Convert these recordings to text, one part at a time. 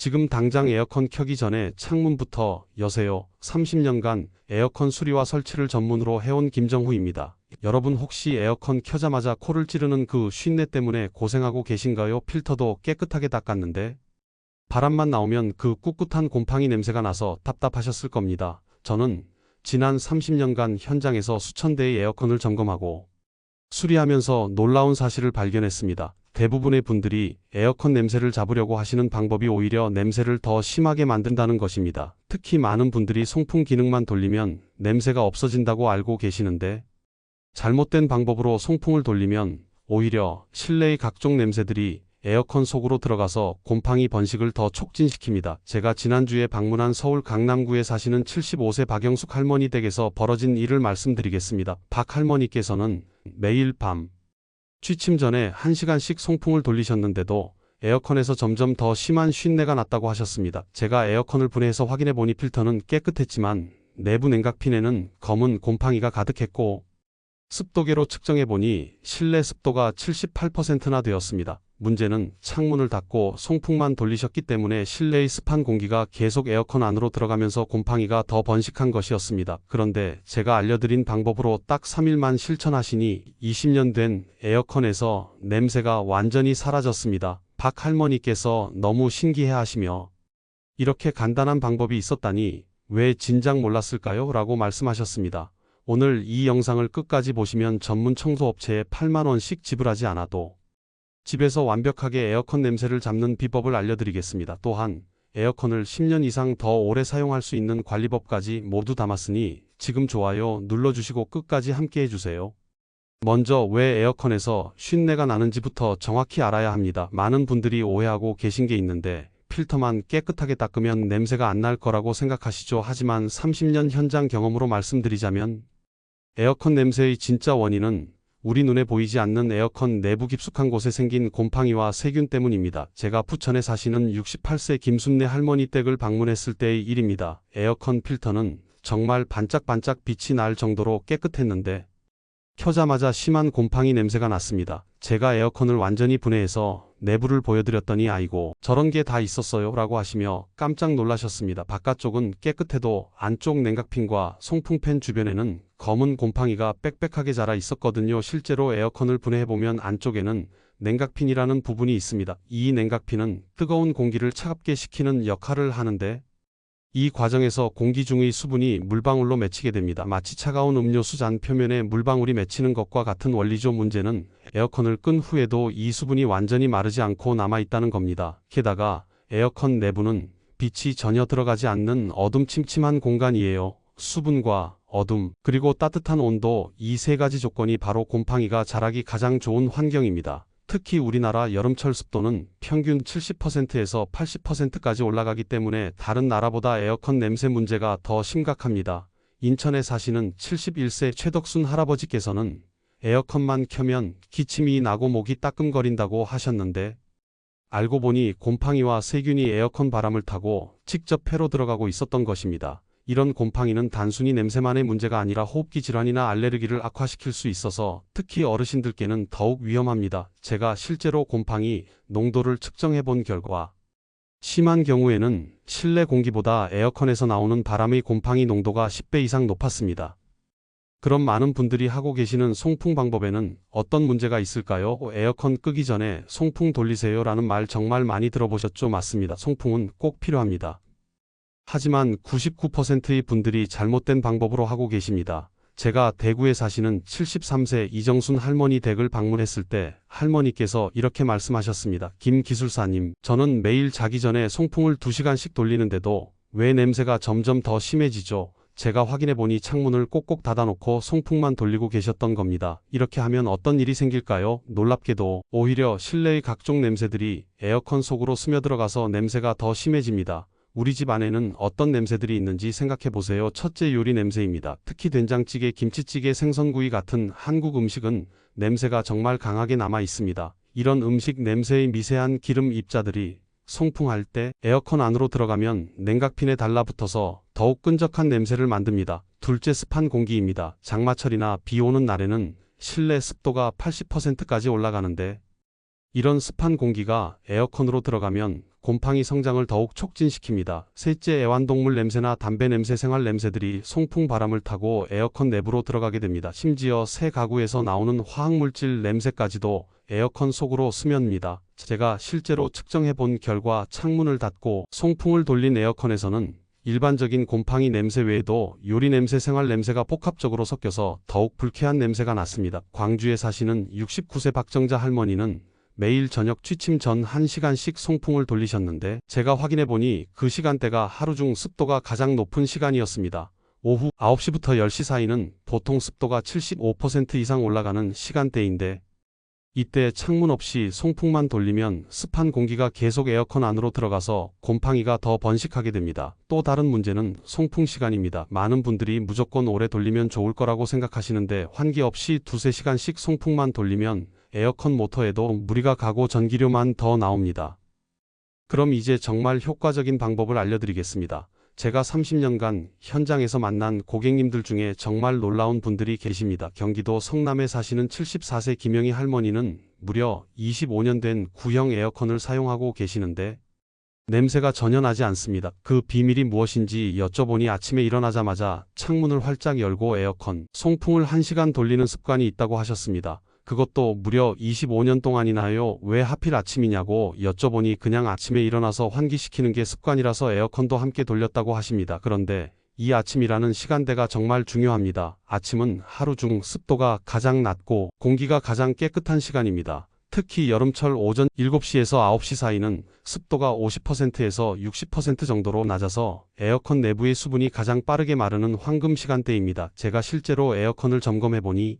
지금 당장 에어컨 켜기 전에 창문부터 여세요. 30년간 에어컨 수리와 설치를 전문으로 해온 김정후입니다. 여러분 혹시 에어컨 켜자마자 코를 찌르는 그 쉰내 때문에 고생하고 계신가요? 필터도 깨끗하게 닦았는데 바람만 나오면 그 꿋꿋한 곰팡이 냄새가 나서 답답하셨을 겁니다. 저는 지난 30년간 현장에서 수천 대의 에어컨을 점검하고 수리하면서 놀라운 사실을 발견했습니다. 대부분의 분들이 에어컨 냄새를 잡으려고 하시는 방법이 오히려 냄새를 더 심하게 만든다는 것입니다. 특히 많은 분들이 송풍 기능만 돌리면 냄새가 없어진다고 알고 계시는데 잘못된 방법으로 송풍을 돌리면 오히려 실내의 각종 냄새들이 에어컨 속으로 들어가서 곰팡이 번식을 더 촉진시킵니다. 제가 지난주에 방문한 서울 강남구에 사시는 75세 박영숙 할머니 댁에서 벌어진 일을 말씀드리겠습니다. 박 할머니께서는 매일 밤 취침 전에 1시간씩 송풍을 돌리셨는데도 에어컨에서 점점 더 심한 쉰내가 났다고 하셨습니다. 제가 에어컨을 분해해서 확인해 보니 필터는 깨끗했지만 내부 냉각핀에는 검은 곰팡이가 가득했고 습도계로 측정해 보니 실내 습도가 78%나 되었습니다. 문제는 창문을 닫고 송풍만 돌리셨기 때문에 실내의 습한 공기가 계속 에어컨 안으로 들어가면서 곰팡이가 더 번식한 것이었습니다. 그런데 제가 알려드린 방법으로 딱 3일만 실천하시니 20년 된 에어컨에서 냄새가 완전히 사라졌습니다. 박 할머니께서 너무 신기해 하시며 이렇게 간단한 방법이 있었다니 왜 진작 몰랐을까요? 라고 말씀하셨습니다. 오늘 이 영상을 끝까지 보시면 전문 청소업체에 8만원씩 지불하지 않아도 집에서 완벽하게 에어컨 냄새를 잡는 비법을 알려드리겠습니다. 또한 에어컨을 10년 이상 더 오래 사용할 수 있는 관리법까지 모두 담았으니 지금 좋아요 눌러주시고 끝까지 함께 해주세요. 먼저 왜 에어컨에서 쉰내가 나는지부터 정확히 알아야 합니다. 많은 분들이 오해하고 계신 게 있는데 필터만 깨끗하게 닦으면 냄새가 안 날 거라고 생각하시죠. 하지만 30년 현장 경험으로 말씀드리자면 에어컨 냄새의 진짜 원인은 우리 눈에 보이지 않는 에어컨 내부 깊숙한 곳에 생긴 곰팡이와 세균 때문입니다. 제가 부천에 사시는 68세 김순례 할머니 댁을 방문했을 때의 일입니다. 에어컨 필터는 정말 반짝반짝 빛이 날 정도로 깨끗했는데 켜자마자 심한 곰팡이 냄새가 났습니다. 제가 에어컨을 완전히 분해해서 내부를 보여드렸더니 아이고 저런 게 다 있었어요 라고 하시며 깜짝 놀라셨습니다. 바깥쪽은 깨끗해도 안쪽 냉각핀과 송풍팬 주변에는 검은 곰팡이가 빽빽하게 자라 있었거든요. 실제로 에어컨을 분해해보면 안쪽에는 냉각핀이라는 부분이 있습니다. 이 냉각핀은 뜨거운 공기를 차갑게 식히는 역할을 하는데 이 과정에서 공기 중의 수분이 물방울로 맺히게 됩니다. 마치 차가운 음료수 잔 표면에 물방울이 맺히는 것과 같은 원리죠. 문제는 에어컨을 끈 후에도 이 수분이 완전히 마르지 않고 남아 있다는 겁니다. 게다가 에어컨 내부는 빛이 전혀 들어가지 않는 어둠 침침한 공간이에요. 수분과 어둠, 그리고 따뜻한 온도 이 세 가지 조건이 바로 곰팡이가 자라기 가장 좋은 환경입니다. 특히 우리나라 여름철 습도는 평균 70%에서 80%까지 올라가기 때문에 다른 나라보다 에어컨 냄새 문제가 더 심각합니다. 인천에 사시는 71세 최덕순 할아버지께서는 에어컨만 켜면 기침이 나고 목이 따끔거린다고 하셨는데 알고 보니 곰팡이와 세균이 에어컨 바람을 타고 직접 폐로 들어가고 있었던 것입니다. 이런 곰팡이는 단순히 냄새만의 문제가 아니라 호흡기 질환이나 알레르기를 악화시킬 수 있어서 특히 어르신들께는 더욱 위험합니다. 제가 실제로 곰팡이 농도를 측정해 본 결과 심한 경우에는 실내 공기보다 에어컨에서 나오는 바람의 곰팡이 농도가 10배 이상 높았습니다. 그럼 많은 분들이 하고 계시는 송풍 방법에는 어떤 문제가 있을까요? 에어컨 끄기 전에 송풍 돌리세요 라는 말 정말 많이 들어보셨죠? 맞습니다. 송풍은 꼭 필요합니다. 하지만 99%의 분들이 잘못된 방법으로 하고 계십니다. 제가 대구에 사시는 73세 이정순 할머니 댁을 방문했을 때 할머니께서 이렇게 말씀하셨습니다. 김 기술사님, 저는 매일 자기 전에 송풍을 2시간씩 돌리는데도 왜 냄새가 점점 더 심해지죠? 제가 확인해 보니 창문을 꼭꼭 닫아놓고 송풍만 돌리고 계셨던 겁니다. 이렇게 하면 어떤 일이 생길까요? 놀랍게도 오히려 실내의 각종 냄새들이 에어컨 속으로 스며들어가서 냄새가 더 심해집니다. 우리 집 안에는 어떤 냄새들이 있는지 생각해 보세요. 첫째 요리 냄새입니다. 특히 된장찌개, 김치찌개, 생선구이 같은 한국 음식은 냄새가 정말 강하게 남아 있습니다. 이런 음식 냄새의 미세한 기름 입자들이 송풍할 때 에어컨 안으로 들어가면 냉각핀에 달라붙어서 더욱 끈적한 냄새를 만듭니다. 둘째 습한 공기입니다. 장마철이나 비 오는 날에는 실내 습도가 80%까지 올라가는데 이런 습한 공기가 에어컨으로 들어가면 곰팡이 성장을 더욱 촉진시킵니다. 셋째, 애완동물 냄새나 담배 냄새, 생활 냄새들이 송풍 바람을 타고 에어컨 내부로 들어가게 됩니다. 심지어 새 가구에서 나오는 화학물질 냄새까지도 에어컨 속으로 스며듭니다. 제가 실제로 측정해 본 결과 창문을 닫고 송풍을 돌린 에어컨에서는 일반적인 곰팡이 냄새 외에도 요리 냄새, 생활 냄새가 복합적으로 섞여서 더욱 불쾌한 냄새가 났습니다. 광주에 사시는 69세 박정자 할머니는 매일 저녁 취침 전 1시간씩 송풍을 돌리셨는데 제가 확인해 보니 그 시간대가 하루 중 습도가 가장 높은 시간이었습니다. 오후 9시부터 10시 사이는 보통 습도가 75% 이상 올라가는 시간대인데 이때 창문 없이 송풍만 돌리면 습한 공기가 계속 에어컨 안으로 들어가서 곰팡이가 더 번식하게 됩니다. 또 다른 문제는 송풍 시간입니다. 많은 분들이 무조건 오래 돌리면 좋을 거라고 생각하시는데 환기 없이 두세 시간씩 송풍만 돌리면 에어컨 모터에도 무리가 가고 전기료만 더 나옵니다. 그럼 이제 정말 효과적인 방법을 알려드리겠습니다. 제가 30년간 현장에서 만난 고객님들 중에 정말 놀라운 분들이 계십니다. 경기도 성남에 사시는 74세 김영희 할머니는 무려 25년 된 구형 에어컨을 사용하고 계시는데 냄새가 전혀 나지 않습니다. 그 비밀이 무엇인지 여쭤보니 아침에 일어나자마자 창문을 활짝 열고 에어컨, 송풍을 1시간 돌리는 습관이 있다고 하셨습니다. 그것도 무려 25년 동안이나요. 왜 하필 아침이냐고 여쭤보니 그냥 아침에 일어나서 환기시키는 게 습관이라서 에어컨도 함께 돌렸다고 하십니다. 그런데 이 아침이라는 시간대가 정말 중요합니다. 아침은 하루 중 습도가 가장 낮고 공기가 가장 깨끗한 시간입니다. 특히 여름철 오전 7시에서 9시 사이는 습도가 50%에서 60% 정도로 낮아서 에어컨 내부의 수분이 가장 빠르게 마르는 황금 시간대입니다. 제가 실제로 에어컨을 점검해 보니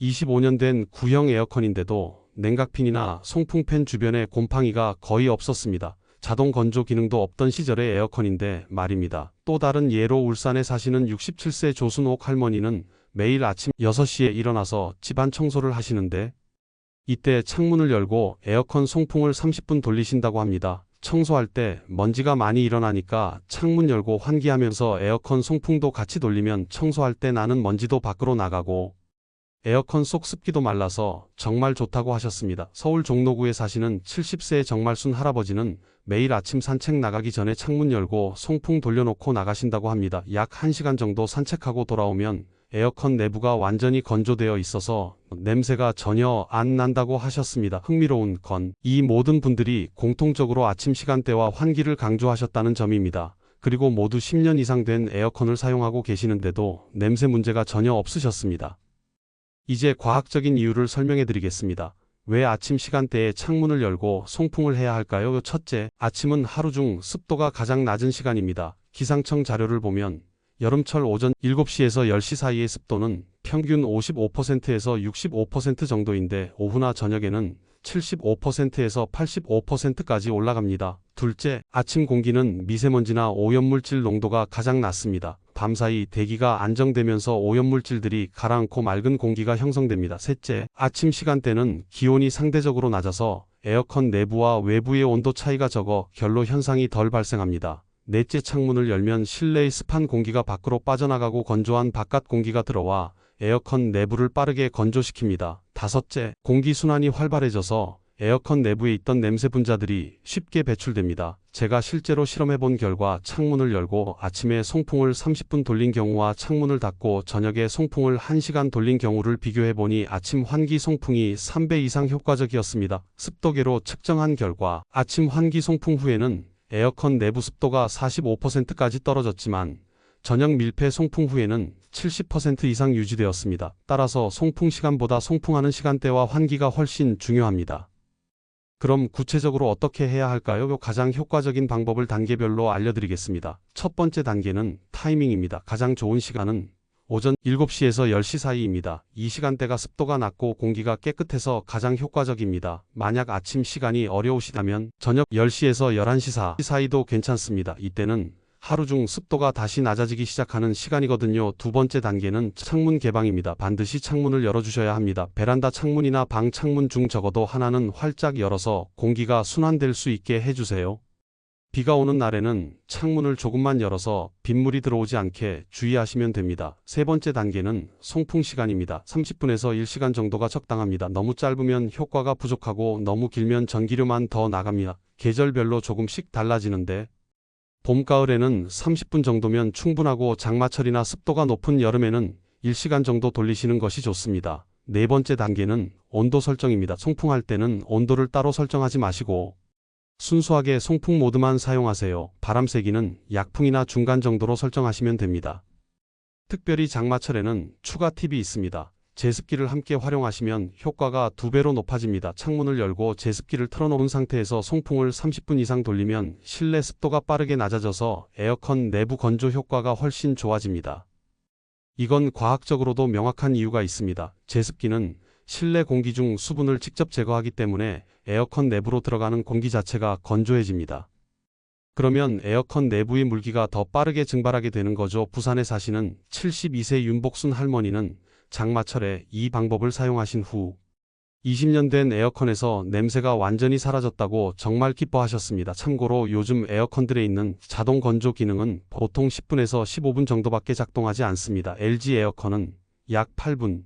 25년 된 구형 에어컨인데도 냉각핀이나 송풍팬 주변에 곰팡이가 거의 없었습니다. 자동 건조 기능도 없던 시절의 에어컨인데 말입니다. 또 다른 예로 울산에 사시는 67세 조순옥 할머니는 매일 아침 6시에 일어나서 집안 청소를 하시는데 이때 창문을 열고 에어컨 송풍을 30분 돌리신다고 합니다. 청소할 때 먼지가 많이 일어나니까 창문 열고 환기하면서 에어컨 송풍도 같이 돌리면 청소할 때 나는 먼지도 밖으로 나가고 에어컨 속 습기도 말라서 정말 좋다고 하셨습니다. 서울 종로구에 사시는 70세의 정말순 할아버지는 매일 아침 산책 나가기 전에 창문 열고 송풍 돌려놓고 나가신다고 합니다. 약 1시간 정도 산책하고 돌아오면 에어컨 내부가 완전히 건조되어 있어서 냄새가 전혀 안 난다고 하셨습니다. 흥미로운 건 이 모든 분들이 공통적으로 아침 시간대와 환기를 강조하셨다는 점입니다. 그리고 모두 10년 이상 된 에어컨을 사용하고 계시는데도 냄새 문제가 전혀 없으셨습니다. 이제 과학적인 이유를 설명해 드리겠습니다. 왜 아침 시간대에 창문을 열고 송풍을 해야 할까요? 첫째, 아침은 하루 중 습도가 가장 낮은 시간입니다. 기상청 자료를 보면 여름철 오전 7시에서 10시 사이의 습도는 평균 55%에서 65% 정도인데 오후나 저녁에는 75%에서 85%까지 올라갑니다. 둘째, 아침 공기는 미세먼지나 오염물질 농도가 가장 낮습니다. 밤사이 대기가 안정되면서 오염물질들이 가라앉고 맑은 공기가 형성됩니다. 셋째, 아침 시간대는 기온이 상대적으로 낮아서 에어컨 내부와 외부의 온도 차이가 적어 결로 현상이 덜 발생합니다. 넷째 창문을 열면 실내의 습한 공기가 밖으로 빠져나가고 건조한 바깥 공기가 들어와 에어컨 내부를 빠르게 건조시킵니다. 다섯째, 공기순환이 활발해져서 에어컨 내부에 있던 냄새 분자들이 쉽게 배출됩니다. 제가 실제로 실험해 본 결과 창문을 열고 아침에 송풍을 30분 돌린 경우와 창문을 닫고 저녁에 송풍을 1시간 돌린 경우를 비교해 보니 아침 환기 송풍이 3배 이상 효과적이었습니다. 습도계로 측정한 결과 아침 환기 송풍 후에는 에어컨 내부 습도가 45%까지 떨어졌지만 저녁 밀폐 송풍 후에는 70% 이상 유지되었습니다. 따라서 송풍 시간보다 송풍하는 시간대와 환기가 훨씬 중요합니다. 그럼 구체적으로 어떻게 해야 할까요? 가장 효과적인 방법을 단계별로 알려드리겠습니다. 첫 번째 단계는 타이밍입니다. 가장 좋은 시간은 오전 7시에서 10시 사이입니다. 이 시간대가 습도가 낮고 공기가 깨끗해서 가장 효과적입니다. 만약 아침 시간이 어려우시다면 저녁 10시에서 11시 사이도 괜찮습니다. 이때는 하루 중 습도가 다시 낮아지기 시작하는 시간이거든요. 두 번째 단계는 창문 개방입니다. 반드시 창문을 열어주셔야 합니다. 베란다 창문이나 방 창문 중 적어도 하나는 활짝 열어서 공기가 순환될 수 있게 해주세요. 비가 오는 날에는 창문을 조금만 열어서 빗물이 들어오지 않게 주의하시면 됩니다. 세 번째 단계는 송풍 시간입니다. 30분에서 1시간 정도가 적당합니다. 너무 짧으면 효과가 부족하고 너무 길면 전기료만 더 나갑니다. 계절별로 조금씩 달라지는데 봄, 가을에는 30분 정도면 충분하고 장마철이나 습도가 높은 여름에는 1시간 정도 돌리시는 것이 좋습니다. 네 번째 단계는 온도 설정입니다. 송풍할 때는 온도를 따로 설정하지 마시고 순수하게 송풍 모드만 사용하세요. 바람 세기는 약풍이나 중간 정도로 설정하시면 됩니다. 특별히 장마철에는 추가 팁이 있습니다. 제습기를 함께 활용하시면 효과가 두 배로 높아집니다. 창문을 열고 제습기를 틀어놓은 상태에서 송풍을 30분 이상 돌리면 실내 습도가 빠르게 낮아져서 에어컨 내부 건조 효과가 훨씬 좋아집니다. 이건 과학적으로도 명확한 이유가 있습니다. 제습기는 실내 공기 중 수분을 직접 제거하기 때문에 에어컨 내부로 들어가는 공기 자체가 건조해집니다. 그러면 에어컨 내부의 물기가 더 빠르게 증발하게 되는 거죠. 부산에 사시는 72세 윤복순 할머니는 장마철에 이 방법을 사용하신 후 20년 된 에어컨에서 냄새가 완전히 사라졌다고 정말 기뻐하셨습니다. 참고로 요즘 에어컨들에 있는 자동 건조 기능은 보통 10분에서 15분 정도밖에 작동하지 않습니다. LG 에어컨은 약 8분,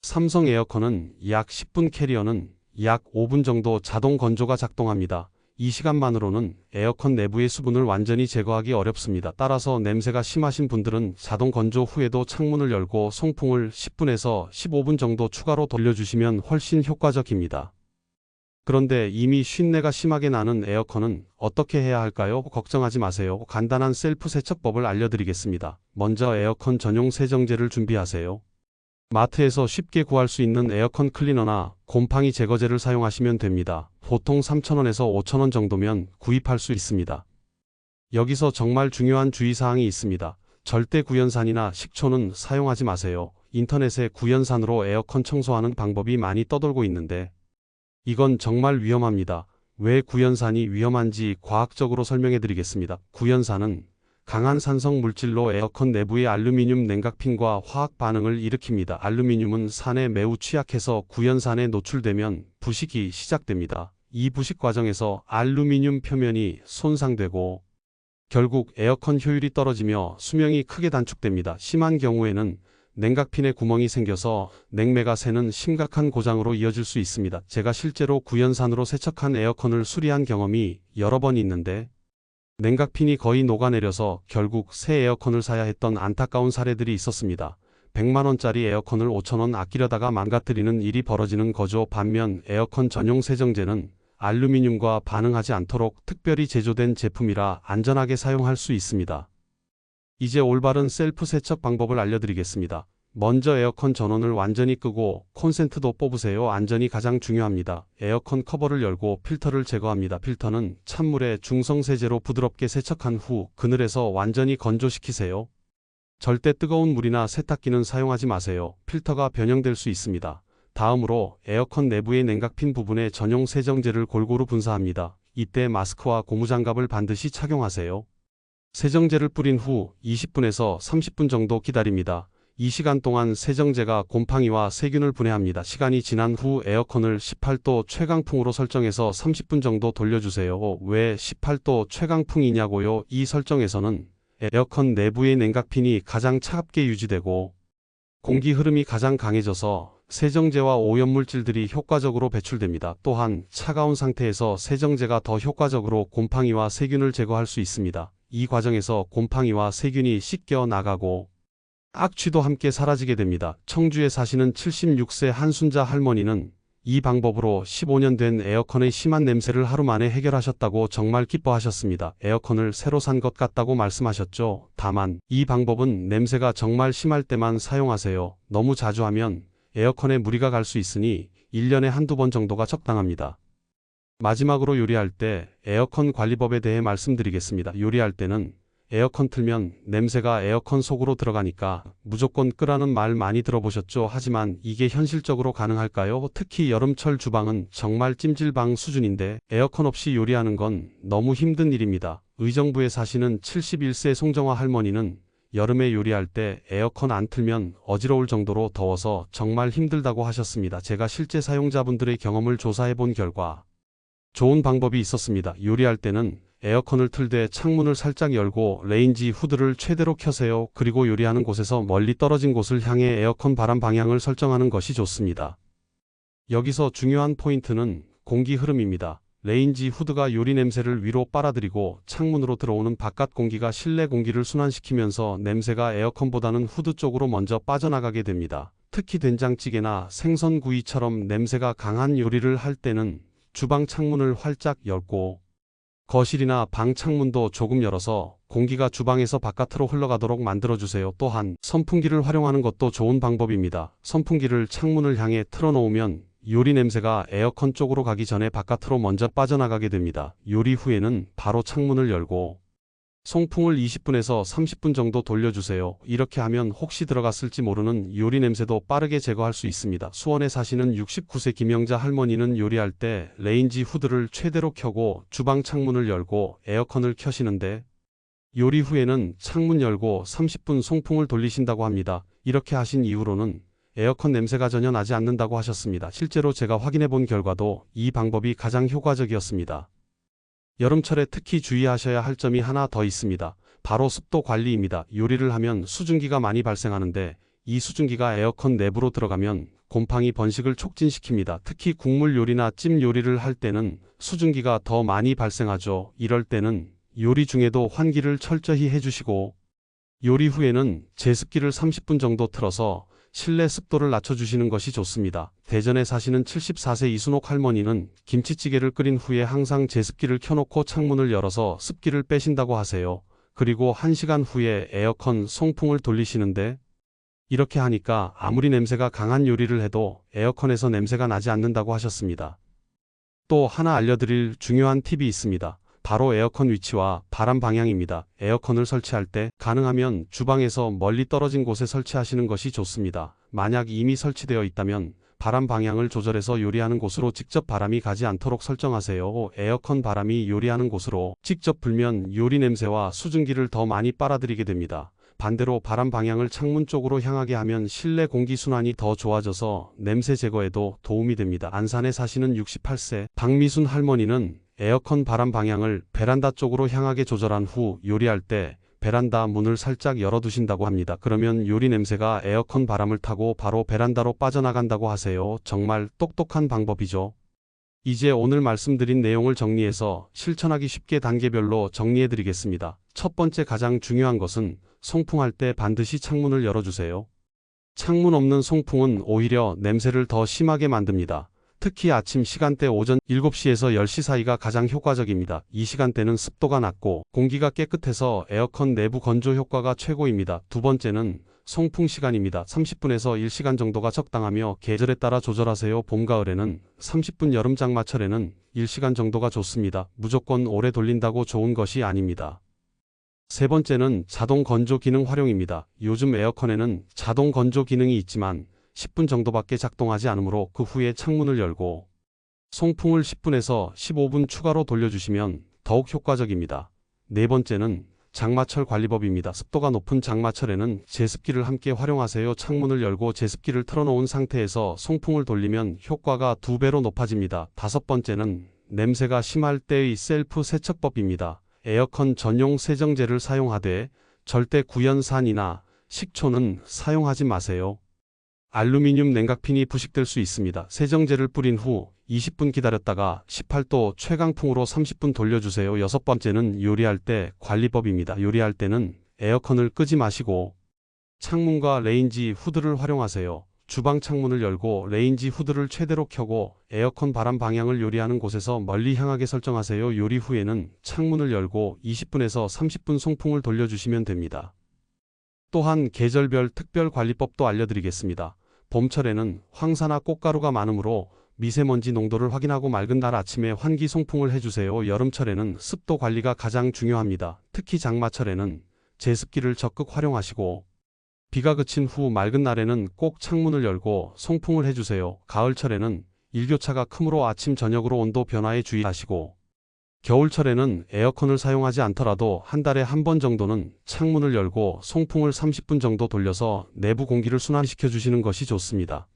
삼성 에어컨은 약 10분 캐리어는 약 5분 정도 자동 건조가 작동합니다. 이 시간만으로는 에어컨 내부의 수분을 완전히 제거하기 어렵습니다. 따라서 냄새가 심하신 분들은 자동 건조 후에도 창문을 열고 송풍을 10분에서 15분 정도 추가로 돌려주시면 훨씬 효과적입니다. 그런데 이미 쉰내가 심하게 나는 에어컨은 어떻게 해야 할까요? 걱정하지 마세요. 간단한 셀프 세척법을 알려드리겠습니다. 먼저 에어컨 전용 세정제를 준비하세요. 마트에서 쉽게 구할 수 있는 에어컨 클리너나 곰팡이 제거제를 사용하시면 됩니다. 보통 3,000원에서 5,000원 정도면 구입할 수 있습니다. 여기서 정말 중요한 주의사항이 있습니다. 절대 구연산이나 식초는 사용하지 마세요. 인터넷에 구연산으로 에어컨 청소하는 방법이 많이 떠돌고 있는데 이건 정말 위험합니다. 왜 구연산이 위험한지 과학적으로 설명해 드리겠습니다. 구연산은 강한 산성 물질로 에어컨 내부의 알루미늄 냉각핀과 화학 반응을 일으킵니다. 알루미늄은 산에 매우 취약해서 구연산에 노출되면 부식이 시작됩니다. 이 부식 과정에서 알루미늄 표면이 손상되고 결국 에어컨 효율이 떨어지며 수명이 크게 단축됩니다. 심한 경우에는 냉각핀에 구멍이 생겨서 냉매가 새는 심각한 고장으로 이어질 수 있습니다. 제가 실제로 구연산으로 세척한 에어컨을 수리한 경험이 여러 번 있는데 냉각핀이 거의 녹아내려서 결국 새 에어컨을 사야 했던 안타까운 사례들이 있었습니다. 100만원짜리 에어컨을 5천원 아끼려다가 망가뜨리는 일이 벌어지는 거죠. 반면 에어컨 전용 세정제는 알루미늄과 반응하지 않도록 특별히 제조된 제품이라 안전하게 사용할 수 있습니다. 이제 올바른 셀프 세척 방법을 알려드리겠습니다. 먼저 에어컨 전원을 완전히 끄고 콘센트도 뽑으세요. 안전이 가장 중요합니다. 에어컨 커버를 열고 필터를 제거합니다. 필터는 찬물에 중성세제로 부드럽게 세척한 후 그늘에서 완전히 건조시키세요. 절대 뜨거운 물이나 세탁기는 사용하지 마세요. 필터가 변형될 수 있습니다. 다음으로 에어컨 내부의 냉각핀 부분에 전용 세정제를 골고루 분사합니다. 이때 마스크와 고무장갑을 반드시 착용하세요. 세정제를 뿌린 후 20분에서 30분 정도 기다립니다. 이 시간 동안 세정제가 곰팡이와 세균을 분해합니다. 시간이 지난 후 에어컨을 18도 최강풍으로 설정해서 30분 정도 돌려주세요. 왜 18도 최강풍이냐고요? 이 설정에서는 에어컨 내부의 냉각핀이 가장 차갑게 유지되고 공기 흐름이 가장 강해져서 세정제와 오염물질들이 효과적으로 배출됩니다. 또한 차가운 상태에서 세정제가 더 효과적으로 곰팡이와 세균을 제거할 수 있습니다. 이 과정에서 곰팡이와 세균이 씻겨 나가고 악취도 함께 사라지게 됩니다. 청주에 사시는 76세 한순자 할머니는 이 방법으로 15년 된 에어컨의 심한 냄새를 하루 만에 해결하셨다고 정말 기뻐하셨습니다. 에어컨을 새로 산 것 같다고 말씀하셨죠. 다만 이 방법은 냄새가 정말 심할 때만 사용하세요. 너무 자주 하면 에어컨에 무리가 갈 수 있으니 1년에 한두 번 정도가 적당합니다. 마지막으로 요리할 때 에어컨 관리법에 대해 말씀드리겠습니다. 요리할 때는 에어컨 틀면 냄새가 에어컨 속으로 들어가니까 무조건 끄라는 말 많이 들어보셨죠? 하지만 이게 현실적으로 가능할까요? 특히 여름철 주방은 정말 찜질방 수준인데 에어컨 없이 요리하는 건 너무 힘든 일입니다. 의정부에 사시는 71세 송정화 할머니는 여름에 요리할 때 에어컨 안 틀면 어지러울 정도로 더워서 정말 힘들다고 하셨습니다. 제가 실제 사용자분들의 경험을 조사해 본 결과 좋은 방법이 있었습니다. 요리할 때는 에어컨을 틀되 창문을 살짝 열고 레인지 후드를 최대로 켜세요. 그리고 요리하는 곳에서 멀리 떨어진 곳을 향해 에어컨 바람 방향을 설정하는 것이 좋습니다. 여기서 중요한 포인트는 공기 흐름입니다. 레인지 후드가 요리 냄새를 위로 빨아들이고 창문으로 들어오는 바깥 공기가 실내 공기를 순환시키면서 냄새가 에어컨보다는 후드 쪽으로 먼저 빠져나가게 됩니다. 특히 된장찌개나 생선구이처럼 냄새가 강한 요리를 할 때는 주방 창문을 활짝 열고 거실이나 방 창문도 조금 열어서 공기가 주방에서 바깥으로 흘러가도록 만들어주세요. 또한 선풍기를 활용하는 것도 좋은 방법입니다. 선풍기를 창문을 향해 틀어놓으면 요리 냄새가 에어컨 쪽으로 가기 전에 바깥으로 먼저 빠져나가게 됩니다. 요리 후에는 바로 창문을 열고 송풍을 20분에서 30분 정도 돌려주세요. 이렇게 하면 혹시 들어갔을지 모르는 요리 냄새도 빠르게 제거할 수 있습니다. 수원에 사시는 69세 김영자 할머니는 요리할 때 레인지 후드를 최대로 켜고 주방 창문을 열고 에어컨을 켜시는데 요리 후에는 창문 열고 30분 송풍을 돌리신다고 합니다. 이렇게 하신 이후로는 에어컨 냄새가 전혀 나지 않는다고 하셨습니다. 실제로 제가 확인해 본 결과도 이 방법이 가장 효과적이었습니다. 여름철에 특히 주의하셔야 할 점이 하나 더 있습니다. 바로 습도 관리입니다. 요리를 하면 수증기가 많이 발생하는데 이 수증기가 에어컨 내부로 들어가면 곰팡이 번식을 촉진시킵니다. 특히 국물 요리나 찜 요리를 할 때는 수증기가 더 많이 발생하죠. 이럴 때는 요리 중에도 환기를 철저히 해주시고 요리 후에는 제습기를 30분 정도 틀어서 실내 습도를 낮춰주시는 것이 좋습니다. 대전에 사시는 74세 이순옥 할머니는 김치찌개를 끓인 후에 항상 제습기를 켜놓고 창문을 열어서 습기를 빼신다고 하세요. 그리고 1시간 후에 에어컨 송풍을 돌리시는데 이렇게 하니까 아무리 냄새가 강한 요리를 해도 에어컨에서 냄새가 나지 않는다고 하셨습니다. 또 하나 알려드릴 중요한 팁이 있습니다. 바로 에어컨 위치와 바람 방향입니다. 에어컨을 설치할 때 가능하면 주방에서 멀리 떨어진 곳에 설치하시는 것이 좋습니다. 만약 이미 설치되어 있다면 바람 방향을 조절해서 요리하는 곳으로 직접 바람이 가지 않도록 설정하세요. 에어컨 바람이 요리하는 곳으로 직접 불면 요리 냄새와 수증기를 더 많이 빨아들이게 됩니다. 반대로 바람 방향을 창문 쪽으로 향하게 하면 실내 공기 순환이 더 좋아져서 냄새 제거에도 도움이 됩니다. 안산에 사시는 68세 박미순 할머니는 에어컨 바람 방향을 베란다 쪽으로 향하게 조절한 후 요리할 때 베란다 문을 살짝 열어두신다고 합니다. 그러면 요리 냄새가 에어컨 바람을 타고 바로 베란다로 빠져나간다고 하세요. 정말 똑똑한 방법이죠. 이제 오늘 말씀드린 내용을 정리해서 실천하기 쉽게 단계별로 정리해 드리겠습니다. 첫 번째 가장 중요한 것은 송풍할 때 반드시 창문을 열어주세요. 창문 없는 송풍은 오히려 냄새를 더 심하게 만듭니다. 특히 아침 시간대 오전 7시에서 10시 사이가 가장 효과적입니다. 이 시간대는 습도가 낮고 공기가 깨끗해서 에어컨 내부 건조 효과가 최고입니다. 두 번째는 송풍 시간입니다. 30분에서 1시간 정도가 적당하며 계절에 따라 조절하세요. 봄, 가을에는 30분, 여름, 장마철에는 1시간 정도가 좋습니다. 무조건 오래 돌린다고 좋은 것이 아닙니다. 세 번째는 자동 건조 기능 활용입니다. 요즘 에어컨에는 자동 건조 기능이 있지만 10분 정도밖에 작동하지 않으므로 그 후에 창문을 열고 송풍을 10분에서 15분 추가로 돌려주시면 더욱 효과적입니다. 네 번째는 장마철 관리법입니다. 습도가 높은 장마철에는 제습기를 함께 활용하세요. 창문을 열고 제습기를 틀어놓은 상태에서 송풍을 돌리면 효과가 두 배로 높아집니다. 다섯 번째는 냄새가 심할 때의 셀프 세척법입니다. 에어컨 전용 세정제를 사용하되 절대 구연산이나 식초는 사용하지 마세요. 알루미늄 냉각핀이 부식될 수 있습니다. 세정제를 뿌린 후 20분 기다렸다가 18도 최강풍으로 30분 돌려주세요. 여섯 번째는 요리할 때 관리법입니다. 요리할 때는 에어컨을 끄지 마시고 창문과 레인지 후드를 활용하세요. 주방 창문을 열고 레인지 후드를 최대로 켜고 에어컨 바람 방향을 요리하는 곳에서 멀리 향하게 설정하세요. 요리 후에는 창문을 열고 20분에서 30분 송풍을 돌려주시면 됩니다. 또한 계절별 특별 관리법도 알려드리겠습니다. 봄철에는 황사나 꽃가루가 많으므로 미세먼지 농도를 확인하고 맑은 날 아침에 환기 송풍을 해주세요. 여름철에는 습도 관리가 가장 중요합니다. 특히 장마철에는 제습기를 적극 활용하시고 비가 그친 후 맑은 날에는 꼭 창문을 열고 송풍을 해주세요. 가을철에는 일교차가 크므로 아침 저녁으로 온도 변화에 주의하시고 겨울철에는 에어컨을 사용하지 않더라도 한 달에 한 번 정도는 창문을 열고 송풍을 30분 정도 돌려서 내부 공기를 순환시켜 주시는 것이 좋습니다.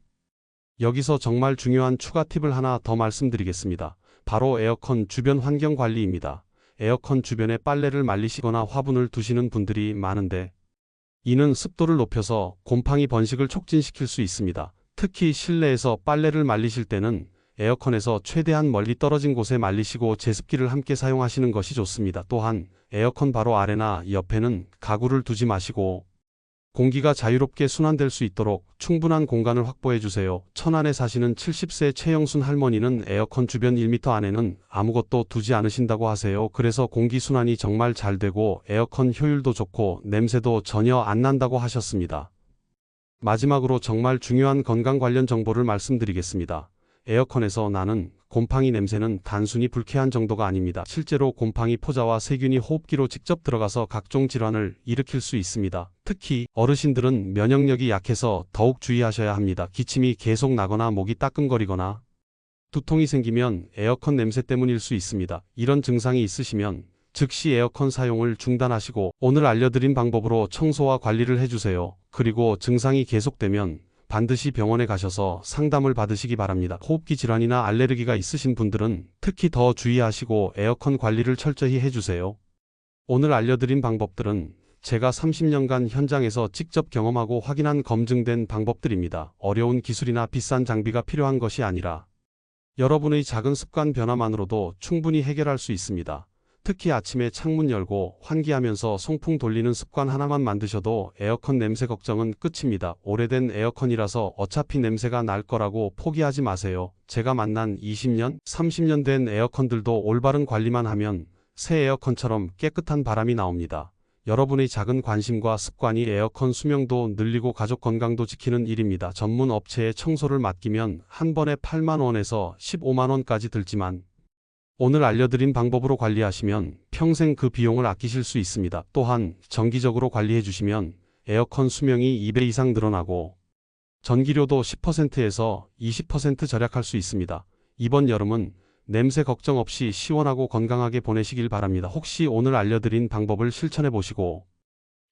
여기서 정말 중요한 추가 팁을 하나 더 말씀드리겠습니다. 바로 에어컨 주변 환경 관리입니다. 에어컨 주변에 빨래를 말리시거나 화분을 두시는 분들이 많은데 이는 습도를 높여서 곰팡이 번식을 촉진시킬 수 있습니다. 특히 실내에서 빨래를 말리실 때는 에어컨에서 최대한 멀리 떨어진 곳에 말리시고 제습기를 함께 사용하시는 것이 좋습니다. 또한 에어컨 바로 아래나 옆에는 가구를 두지 마시고 공기가 자유롭게 순환될 수 있도록 충분한 공간을 확보해 주세요. 천안에 사시는 70세 최영순 할머니는 에어컨 주변 1m 안에는 아무것도 두지 않으신다고 하세요. 그래서 공기 순환이 정말 잘 되고 에어컨 효율도 좋고 냄새도 전혀 안 난다고 하셨습니다. 마지막으로 정말 중요한 건강 관련 정보를 말씀드리겠습니다. 에어컨에서 나는 곰팡이 냄새는 단순히 불쾌한 정도가 아닙니다. 실제로 곰팡이 포자와 세균이 호흡기로 직접 들어가서 각종 질환을 일으킬 수 있습니다. 특히 어르신들은 면역력이 약해서 더욱 주의하셔야 합니다. 기침이 계속 나거나 목이 따끔거리거나 두통이 생기면 에어컨 냄새 때문일 수 있습니다. 이런 증상이 있으시면 즉시 에어컨 사용을 중단하시고 오늘 알려드린 방법으로 청소와 관리를 해주세요. 그리고 증상이 계속되면 반드시 병원에 가셔서 상담을 받으시기 바랍니다. 호흡기 질환이나 알레르기가 있으신 분들은 특히 더 주의하시고 에어컨 관리를 철저히 해주세요. 오늘 알려드린 방법들은 제가 30년간 현장에서 직접 경험하고 확인한 검증된 방법들입니다. 어려운 기술이나 비싼 장비가 필요한 것이 아니라 여러분의 작은 습관 변화만으로도 충분히 해결할 수 있습니다. 특히 아침에 창문 열고 환기하면서 송풍 돌리는 습관 하나만 만드셔도 에어컨 냄새 걱정은 끝입니다. 오래된 에어컨이라서 어차피 냄새가 날 거라고 포기하지 마세요. 제가 만난 20년, 30년 된 에어컨들도 올바른 관리만 하면 새 에어컨처럼 깨끗한 바람이 나옵니다. 여러분의 작은 관심과 습관이 에어컨 수명도 늘리고 가족 건강도 지키는 일입니다. 전문 업체에 청소를 맡기면 한 번에 8만원에서 15만원까지 들지만 오늘 알려드린 방법으로 관리하시면 평생 그 비용을 아끼실 수 있습니다. 또한 정기적으로 관리해 주시면 에어컨 수명이 2배 이상 늘어나고 전기료도 10%에서 20% 절약할 수 있습니다. 이번 여름은 냄새 걱정 없이 시원하고 건강하게 보내시길 바랍니다. 혹시 오늘 알려드린 방법을 실천해 보시고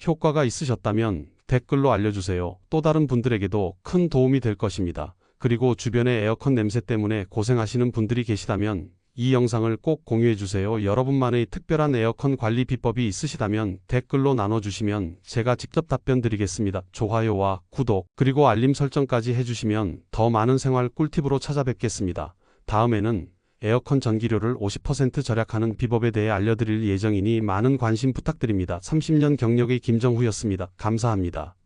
효과가 있으셨다면 댓글로 알려주세요. 또 다른 분들에게도 큰 도움이 될 것입니다. 그리고 주변에 에어컨 냄새 때문에 고생하시는 분들이 계시다면 이 영상을 꼭 공유해 주세요. 여러분만의 특별한 에어컨 관리 비법이 있으시다면 댓글로 나눠주시면 제가 직접 답변 드리겠습니다. 좋아요와 구독 그리고 알림 설정까지 해주시면 더 많은 생활 꿀팁으로 찾아뵙겠습니다. 다음에는 에어컨 전기료를 50% 절약하는 비법에 대해 알려드릴 예정이니 많은 관심 부탁드립니다. 30년 경력의 김정후였습니다. 감사합니다.